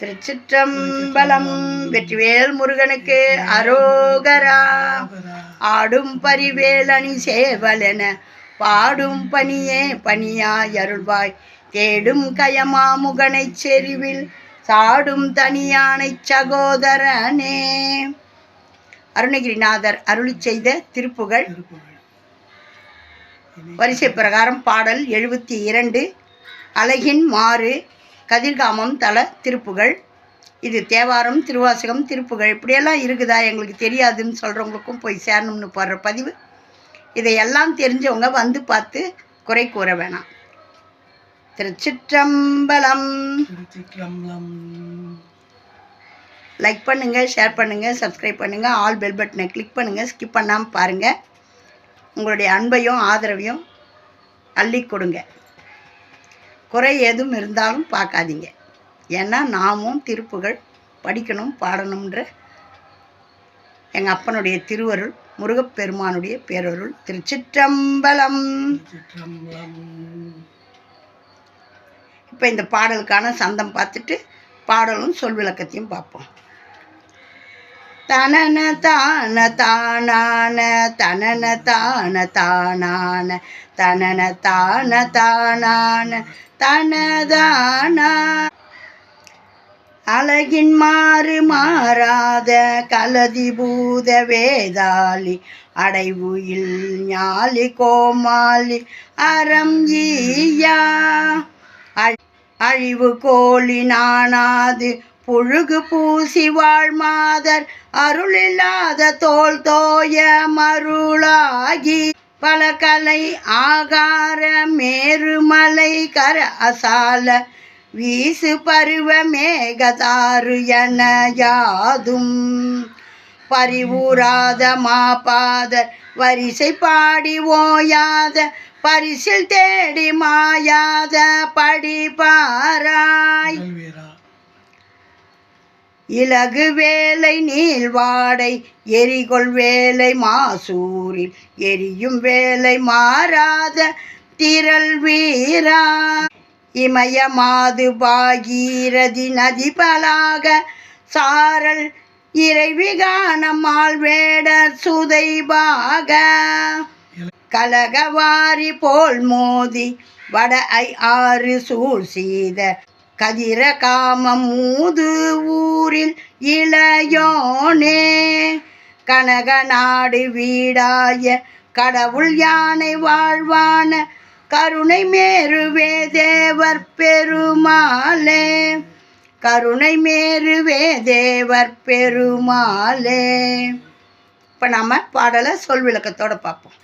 திருச்சிற்றம்பலம் வெற்றிவேல் முருகனுக்கு அரோகரா. ஆடும் பரிவேலணி சேவலென பாடும் பணியே பணியாய் அருள்வாய். தேடும் கயமாமுகனைச் செறிவில் சாடும் தனியானைச் சகோதரனே. அருணகிரிநாதர் அருளி செய்த திருப்புகழ். வரிசை பிரகாரம் பாடல் எழுபத்தி இரண்டு. அழகின் மாறு கதிர்காமம் தல திருப்புகழ் இது தேவாரம் திருவாசகம் திருப்புகழ் இப்படியெல்லாம் இருக்குதா? எங்களுக்கு தெரியாதுன்னு சொல்கிறவங்களுக்கும் போய் சேரணும்னு போடுற பதிவு. இதையெல்லாம் தெரிஞ்சவங்க வந்து பார்த்து குறை கூற வேணாம். திருச்சிற்றம்பலம். லைக் பண்ணுங்கள் ஷேர் பண்ணுங்கள் சப்ஸ்கிரைப் பண்ணுங்கள் ஆல் பெல் பட்டனை கிளிக் பண்ணுங்கள் ஸ்கிப் பண்ணாமல் பாருங்கள் உங்களுடைய அன்பையும் ஆதரவையும் அள்ளி கொடுங்க. குறை எதுவும் இருந்தாலும் பார்க்காதீங்க. ஏன்னா நாமும் திருப்புகள் படிக்கணும் பாடணுன்ற எங்கள் அப்பனுடைய திருவருள் முருகப்பெருமானுடைய பேரருள் திருச்சிற்றம்பலம் திருச்சிற்றம்பலம். இப்போ இந்த பாடலுக்கான சந்தம் பார்த்துட்டு பாடலும் சொல் விளக்கத்தையும் பார்ப்போம். தனன தான தானான தனன தான தானான தனன தான தானான தனதானா அழகின் மாறு மாறாத கலதிபூத வேதாளி அடைவுயில் ஞாலி கோமாளி அறம் ஈயா. அழிவு கோழி நாணாது புழுகு பூசி வாழ்மாதர் அருளில்லாத தோல் தோய மருளாகி. பல கலை ஆகார மேருமலை கர அசால வீசு பருவ மேகதாரு என யாதும். பரிவுறாத மாபாத வரிசை பாடி ஓயாத பரிசில் தேடி மாயாத படிபாராய். கல்வீரா இலகு வேலை நீள்வாடை எரிகொள் வேலை மாசூரில் எரியும் வேலை மாறாத திரள் வீரா. இமய மாது பாகீரதி நதி பலாக சாரல் இறைவிகானம்மாள் வேடர் சுதைபாக. கலகவாரி போல் மோதி வட ஐ ஆறு சூழ் செய்த கதிர காமம் மூது ஊரில் இளையோனே. கனக நாடு வீடாய கடவுள் யானை வாழ்வான கருணை மேருவே தேவர் பெருமாளே. கருணை மேருவே தேவர் பெருமாளே. இப்போ நம்ம பாடலை சொல் விளக்கத்தோடு பார்ப்போம்.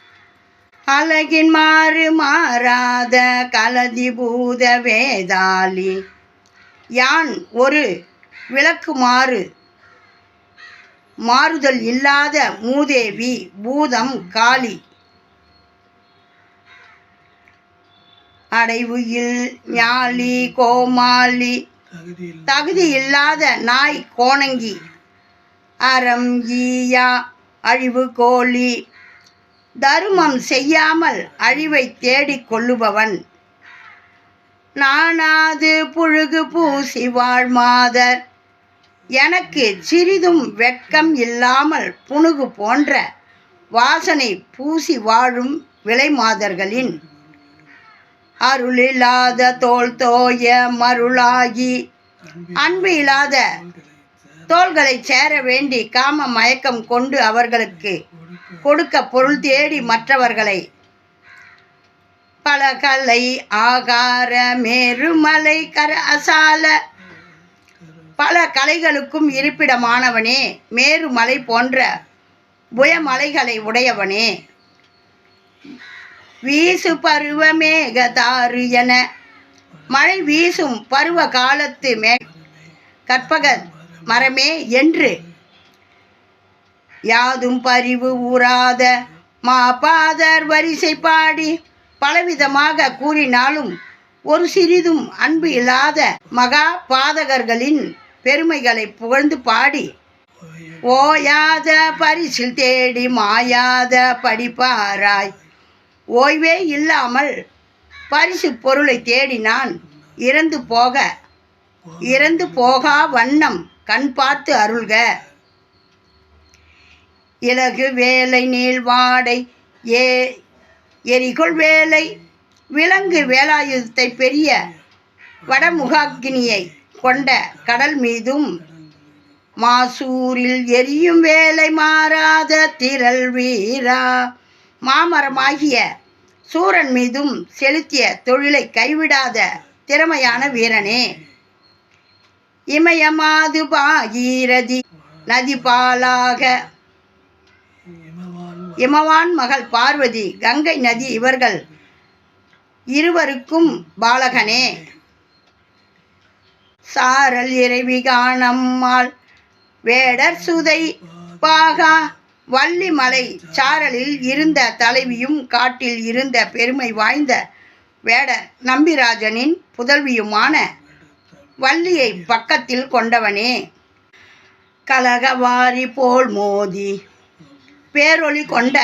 அழகின் மாறு மாறாத கலதி பூத வேதாளி யான் ஒரு விளக்குமாறு? மாறுதல் இல்லாத மூதேவி பூதம் காளி. அடைவுயில் ஞாலி கோமாளி. தகுதி இல்லாத நாய் கோணங்கி. அறம் ஈயா அழிவு கோழி. தருமம் செய்யாமல் அழிவை தேடிக் கொள்ளுபவன். நானாது புழுகு பூசி வாழ்மாதர் எனக்கு சிறிதும் வெட்கம் இல்லாமல் புணுகு போன்ற வாசனை பூசி வாழும் விலைமாதர்களின் அருளில்லாத தோல் தோய மருளாகி அன்பு இல்லாத தோள்களை சேர வேண்டி காம மயக்கம் கொண்டு அவர்களுக்கு கொடுக்க பொருள் தேடி மற்றவர்களை பல கலை ஆகார மேருமலை கர அசால. பல கலைகளுக்கும் இருப்பிடமானவனே மேருமலை போன்ற புயமலைகளை உடையவனே. வீசு பருவ மேகதாரு என மழை வீசும் பருவ காலத்து மே கற்பக மரமே என்று யாதும் பரிவு ஊறாத மாபாதர் வரிசை பாடி பலவிதமாக கூறினாலும் ஒரு சிறிதும் அன்பு இல்லாத மகா பாதகர்களின் பெருமைகளை புகழ்ந்து பாடி ஓயாத பரிசில் தேடி மாயாத படிப்பாராய். ஓய்வே இல்லாமல் பரிசு பொருளை தேடினான் இறந்து போக இறந்து போகா வண்ணம் கண் பார்த்து அருள்க. இலகு வேலை நீள் வாடை ஏ எரிகொள் வேலை விலங்கு வேலாயுதத்தை பெரிய வடமுகாக்கினியை கொண்ட கடல் மீதும் மாசூரில் எரியும் வேலை மாறாத திரள் வீரா. மாமரமாகிய சூரன் மீதும் செலுத்திய தொழிலை கைவிடாத திறமையான வீரனே. இமயமாது பாகீரதி நதி பாலாக இமவான் மகள் பார்வதி கங்கை நதி இவர்கள் இருவருக்கும் பாலகனே. சாரல் இறைவி காணம்மாள் வேடர் சுதை பாகா வள்ளிமலை சாரலில் இருந்த தலைவியும் காட்டில் இருந்த பெருமை வாய்ந்த வேடர் நம்பிராஜனின் புதல்வியுமான வள்ளியை பக்கத்தில் கொண்டவனே. கலகவாரி போல் மோதி பேரொளி கொண்ட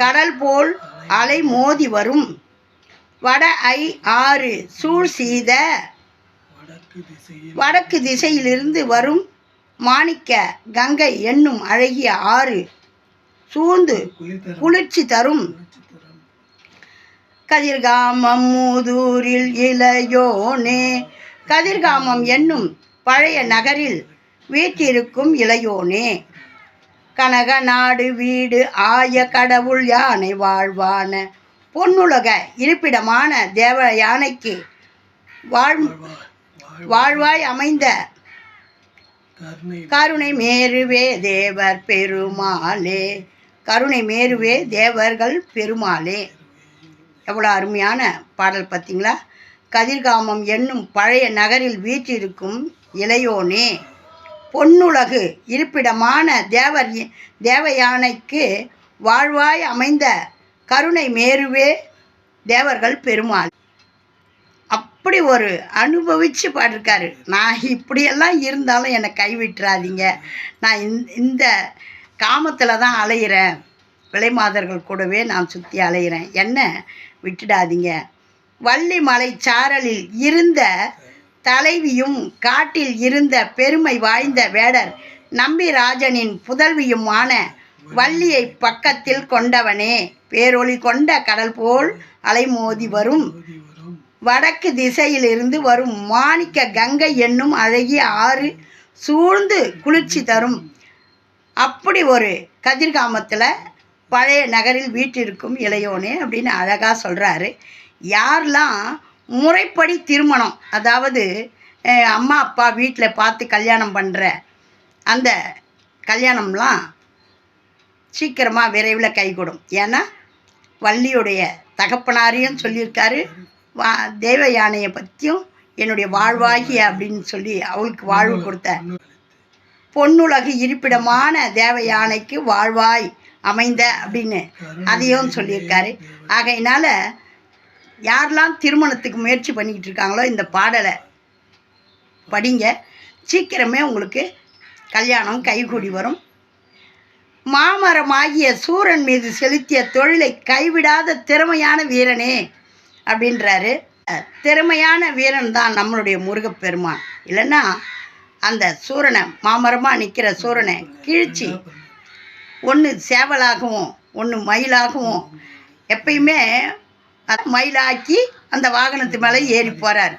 கடல் போல் அலை மோதி வரும். வட ஐ ஆறு சூழ் சீத வடக்கு திசையிலிருந்து வரும் மாணிக்க கங்கை என்னும் அழகிய ஆறு சூழ்ந்து குளிர்ச்சி தரும். கதிர்காமம் மூதூரில் இளையோனே கதிர்காமம் என்னும் பழைய நகரில் வீற்றிருக்கும் இளையோனே. கனக நாடு வீடு ஆய கடவுள் யானை வாழ்வான. பொன்னுலக இருப்பிடமான தேவ யானைக்கு வாழ் வாழ்வாய் அமைந்த கருணை கருணை மேருவே தேவர் பெருமாளே. கருணை மேருவே தேவர்கள் பெருமாளே. எவ்வளோ அருமையான பாடல் பார்த்தீங்களா? கதிர்காமம் என்னும் பழைய நகரில் வீற்றிருக்கும் இளையோனே. பொன்னுலகு இருப்பிடமான தேவர் தேவயானைக்கு வாழ்வாய் அமைந்த கருணை மேருவே தேவர்கள் பெருமாள். அப்படி ஒரு அனுபவித்து பாடிருக்காரு. நான் இப்படியெல்லாம் இருந்தாலும் என்னை கைவிட்டுறாதீங்க. நான் இந்த இந்த காமத்தில் தான் அலையிறேன். விலைமாதர்கள் கூடவே நான் சுற்றி அலையிறேன். என்ன விட்டுடாதீங்க. வள்ளி மலை சாரலில் இருந்த தலைவியும் காட்டில் இருந்த பெருமை வாய்ந்த வேடர் நம்பிராஜனின் புதல்வியுமான வள்ளியை பக்கத்தில் கொண்டவனே. பேரொளி கொண்ட கடல் போல் அலைமோதி வரும். வடக்கு திசையிலிருந்து வரும் மாணிக்க கங்கை என்னும் அழகிய ஆறு சூழ்ந்து குளிர்ச்சி தரும். அப்படி ஒரு கதிர்காமத்தில் பழைய நகரில் வீட்டிற்கும் இளையோனே அப்படின்னு அழகாக சொல்கிறாரு யாரெல்லாம் முறைப்படி திருமணம். அதாவது அம்மா அப்பா வீட்டில் பார்த்து கல்யாணம் பண்ணுற அந்த கல்யாணம்லாம் சீக்கிரமாக விரைவில் கைகூடும். ஏன்னா வள்ளியுடைய தகப்பனாரையும் சொல்லியிருக்காரு. வா தேவ யானையை பற்றியும் என்னுடைய வாழ்வாகி அப்படின்னு சொல்லி அவளுக்கு வாழ்வு கொடுத்த பொன்னுலகு இருப்பிடமான தேவ யானைக்கு வாழ்வாய் அமைந்த அப்படின்னு அதையும் சொல்லியிருக்காரு. ஆகையினால யாரெல்லாம் திருமணத்துக்கு முயற்சி பண்ணிக்கிட்டு இருக்காங்களோ இந்த பாடலை படிங்க. சீக்கிரமே உங்களுக்கு கல்யாணம் கைகூடி வரும். மாமரமாகிய சூரன் மீது செலுத்திய தொழிலை கைவிடாத திறமையான வீரனே அப்படின்றாரு. திறமையான வீரன் தான் நம்மளுடைய முருகப்பெருமான். இல்லைன்னா அந்த சூரனை மாமரமாக நிற்கிற சூரனை கிழிச்சி ஒன்று சேவலாகவும் ஒன்று மயிலாகவும் எப்பயுமே அது மயிலாக்கி அந்த வாகனத்து மேலே ஏறி போகிறார்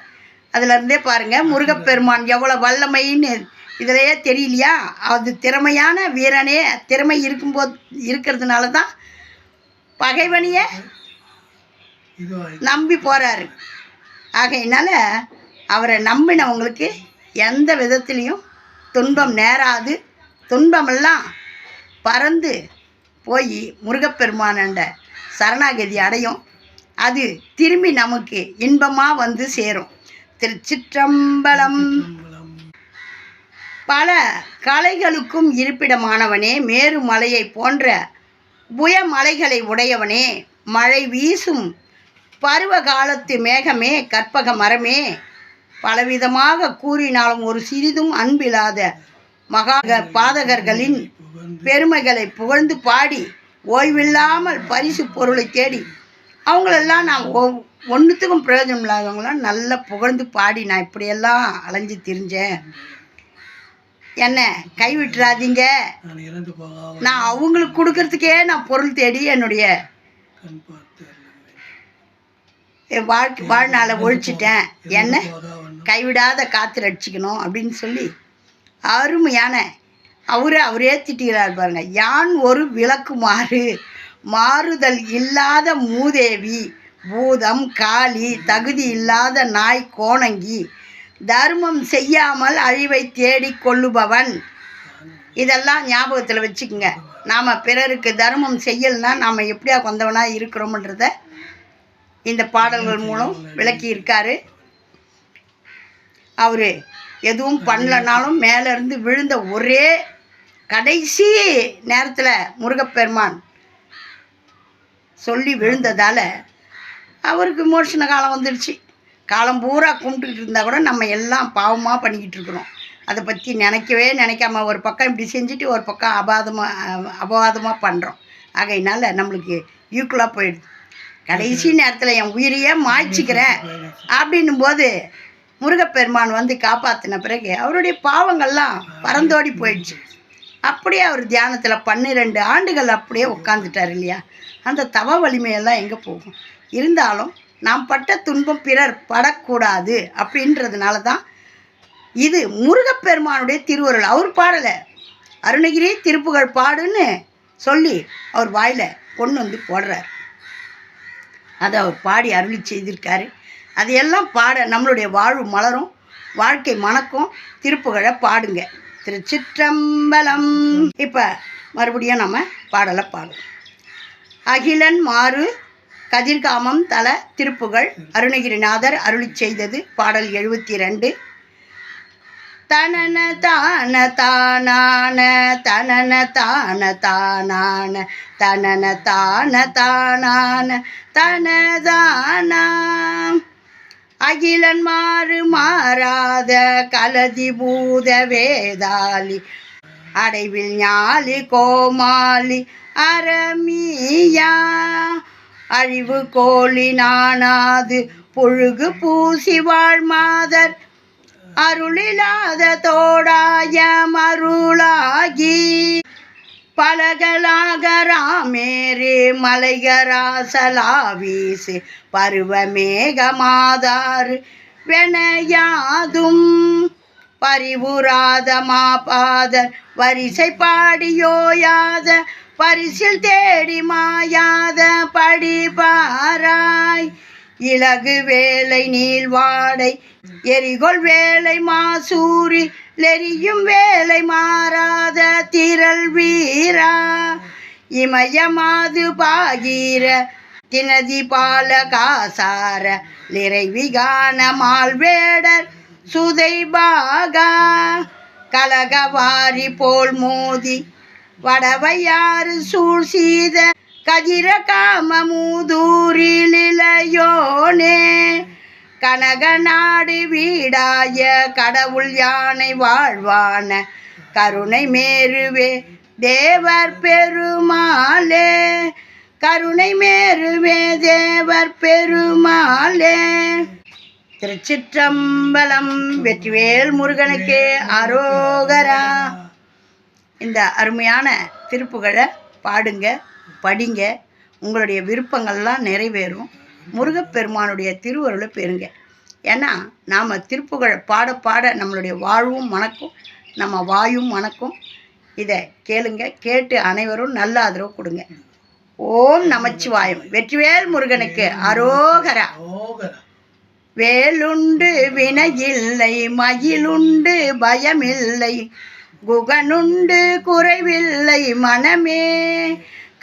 அதிலருந்தே பாருங்கள் முருகப்பெருமான் எவ்வளோ வல்லமைன்னு இதிலையே தெரியலையா? அது திறமையான வீரனே திறமை இருக்கும்போது இருக்கிறதுனால தான் பகைவனையே நம்பி போகிறாரு ஆகையினால அவரை நம்பினவங்களுக்கு எந்த விதத்துலேயும் துன்பம் நேராது. துன்பமெல்லாம் பறந்து போய் முருகப்பெருமானண்ட சரணாகதி அடையும். அது திரும்பி நமக்கு இன்பமாக வந்து சேரும். திருச்சிற்றம்பலம். பல கலைகளுக்கும் இருப்பிடமானவனே மேரு மலையை போன்ற புயமலைகளை உடையவனே மழை வீசும் பருவ காலத்து மேகமே கற்பக மரமே. பலவிதமாக கூறினாலும் ஒரு சிறிதும் அன்பில்லாத மகா பாதகர்களின் பெருமைகளை புகழ்ந்து பாடி ஓய்வில்லாமல் பரிசு பொருளை தேடி அவங்களெல்லாம் நான் ஒ ஒன்றுத்துக்கும் பிரயோஜனம் இல்லாதவங்களாம் நல்லா புகழ்ந்து பாடி நான் இப்படியெல்லாம் அலைஞ்சு திரிஞ்சேன். என்ன இறந்து போக நான் அவங்களுக்கு கொடுக்கறதுக்கே நான் பொருள் தேடி என்னுடைய. என் வாழ்க்கை வாழ்நாளை ஒழிச்சிட்டேன். என்ன? கைவிடாத காத்து அடிச்சுக்கணும் அப்படின்னு சொல்லி அருமையான அவரே அவரே திட்டுகிறார் பாருங்க. யான் ஒரு விளக்கு மாறு மாறுதல் இல்லாத மூதேவி பூதம் காளி தகுதி இல்லாத நாய் கோணங்கி தர்மம் செய்யாமல் அழிவை தேடிக் கொள்ளுபவன். இதெல்லாம் ஞாபகத்தில் வச்சுக்கோங்க. நாம் பிறருக்கு தர்மம் செய்யலைன்னா நாம் எப்படியா கொந்தவனாக இருக்கிறோம்ன்றத இந்த பாடல்கள் மூலம் விளக்கி இருக்காரு அவர் எதுவும் பண்ணலனாலும் மேலேருந்து விழுந்த ஒரே கடைசி நேரத்தில் முருகப்பெருமான் சொல்லி விழுந்ததால் அவருக்கு மோஷன காலம் வந்துடுச்சு காலம் பூரா கும்பிட்டுக்கிட்டு இருந்தால் கூட நம்ம எல்லாம் பாவமாக பண்ணிக்கிட்டு இருக்கிறோம். அதை பற்றி நினைக்கவே நினைக்காம ஒரு பக்கம் இப்படி செஞ்சுட்டு ஒரு பக்கம் அபாதமாக அபவாதமாக பண்ணுறோம் ஆகையினால நம்மளுக்கு ஈக்குவலாக போயிடுது. கடைசி நேரத்தில் என் உயிரையே மாய்ச்சிக்கிறேன் அப்படின்னும் போது முருகப்பெருமான் வந்து காப்பாற்றின பிறகு அவருடைய பாவங்கள்லாம் பறந்தோடி போயிடுச்சு. அப்படியே அவர் தியானத்தில் பன்னிரெண்டு ஆண்டுகள் அப்படியே உட்காந்துட்டார் இல்லையா? அந்த தவ வலிமையெல்லாம் எங்கே போகும்? இருந்தாலும் நாம் பட்ட துன்பம் பிறர் படக்கூடாது அப்படின்றதுனால தான் இது முருகப்பெருமானுடைய திருவருள். அவர் பாடலை. அருணகிரி திருப்புகழ் பாடுன்னு சொல்லி அவர் வாயில் கொண்டு வந்து போடுறார். அதை அவர் பாடி அருளி செய்திருக்காரு. அதையெல்லாம் பாட நம்மளுடைய வாழ்வு மலரும். வாழ்க்கை மணக்கும். திருப்புகழை பாடுங்க. திருச்சிற்றம்பலம். இப்போ மறுபடியும் நம்ம பாடலை பாடும் அகிலன் மாறு கதிர்காமம் தல திருப்புகழ் அருணகிரிநாதர் அருளி செய்தது பாடல் எழுபத்தி ரெண்டு தனன தான தானான தனன தான தானான தனன தான தானான தனதானாம் அகிலன் மாறு மாறாத கலதி பூத வேதாளி. அடைவில் ஞாலி கோமாளி அரமியா அழிவு கோழி நானாது புழுகு பூசி வாழ்மாதர் அருளிலாத தோடாய மருளாகி. பலகலாகராமேரே மலைகராசலாவீசு பருவமேகமாதாறு வெனையாதும் பரிவுராத மாபாதர் வரிசை பாடியோயாத பரிசில் தேடி மாயாத படிபாராய். இலகு வேலை நீள்வாடை எரிகொள் வேலை மாசூரி லெரியும் வேலை மாறாத திரள் வீரா. இமயமாது பாகீர தினதி பால காசார லிறைவிகான மால்வேடர் சுதை பாகா. கலகவாரி போல் மோதி வடவையாறு சூழ் சீத கதிர காம மூதூரில் இளையோனே. நாடு வீடாய கடவுள் யானை வாழ்வான கருணை மேருவே தேவர் பெருமாளே. கருணை மேருவே தேவர் பெருமாளே. திருச்சிற்றம்பலம் வெற்றிவேல் முருகனுக்கு அரோகரா. இந்த அருமையான திருப்புகழை பாடுங்க படிங்க. உங்களுடைய விருப்பங்கள்லாம் நிறைவேறும். முருகப்பெருமானுடைய திருவருளை பெறுங்க. ஏன்னா நாம் திருப்புகழை பாட பாட நம்மளுடைய வாழ்வும் மணக்கும் நம்ம வாயும் மணக்கும். இதை கேளுங்க கேட்டு அனைவரும் நல்ல ஆதரவு கொடுங்க. ஓம் நமச்சிவாயம். வெற்றிவேல் முருகனுக்கு அரோகரா. வேலுண்டு வினையில்லை மயிலுண்டு பயமில்லை குகனுண்டு குறைவில்லை மனமே.